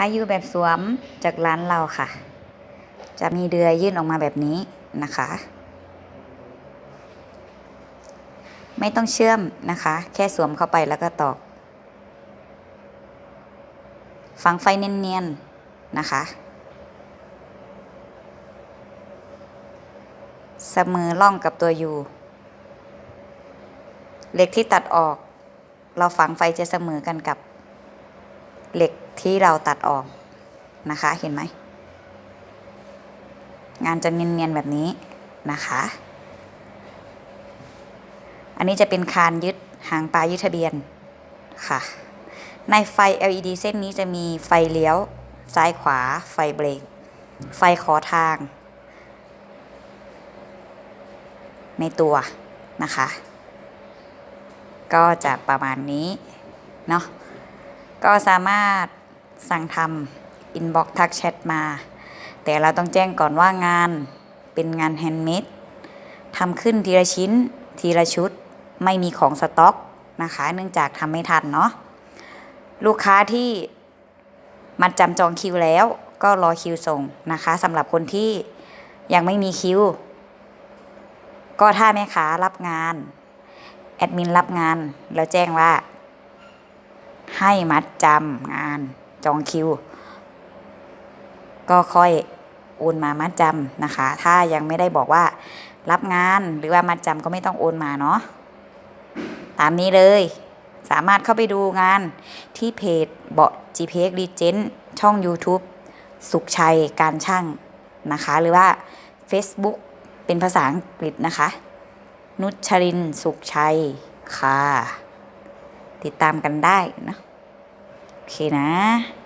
ถ้าอยู่แบบสวมจากร้านเราค่ะ จะมีเดือยยื่นออกมาแบบนี้นะคะ ไม่ต้องเชื่อมนะคะ แค่สวมเข้าไปแล้วก็ตอก ฝังไฟเนียนๆนะคะ เสมอล่องกับตัวยูเหล็กที่ตัดออก เราฝังไฟจะเสมอกันกับ เหล็กที่เราตัดออกนะคะเห็นไหม งานจะเนียนๆแบบนี้นะคะ อันนี้จะเป็นคานยึดหางปลายึดทะเบียนค่ะ ในไฟ LED เส้นนี้จะมีไฟเลี้ยวซ้ายขวา ไฟเบรก ไฟขอทาง ในตัวนะคะ ก็จะประมาณนี้ เนาะ ก็สามารถสั่งทำอินบ็อกทักแชทมา แต่เราต้องแจ้งก่อนว่างานเป็นงานแฮนด์เมดทำขึ้นทีละชิ้นทีละชุดไม่มีของสต็อกนะคะ เนื่องจากทำไม่ทันเนาะลูกค้าที่มาจำจองคิวแล้วก็รอคิวส่งนะคะสำหรับคนที่ยังไม่มีคิว ก็ถ้าแม่ค้ารับงาน แอดมินรับงาน แล้วแจ้งว่า ให้มัดจำงานจองคิว ก็ค่อยโอนมามัดจำนะคะ ถ้ายังไม่ได้บอกว่ารับงานหรือว่ามัดจำก็ไม่ต้องโอนมาเนาะตามนี้เลย สามารถเข้าไปดูงานที่เพจเบาะ GPX Regent ช่อง YouTube สุขชัยการช่างนะคะ หรือว่า Facebook เป็นภาษาอังกฤษนะคะ นุชรินสุขชัยค่ะ ติดตามกันได้นะ เคนะ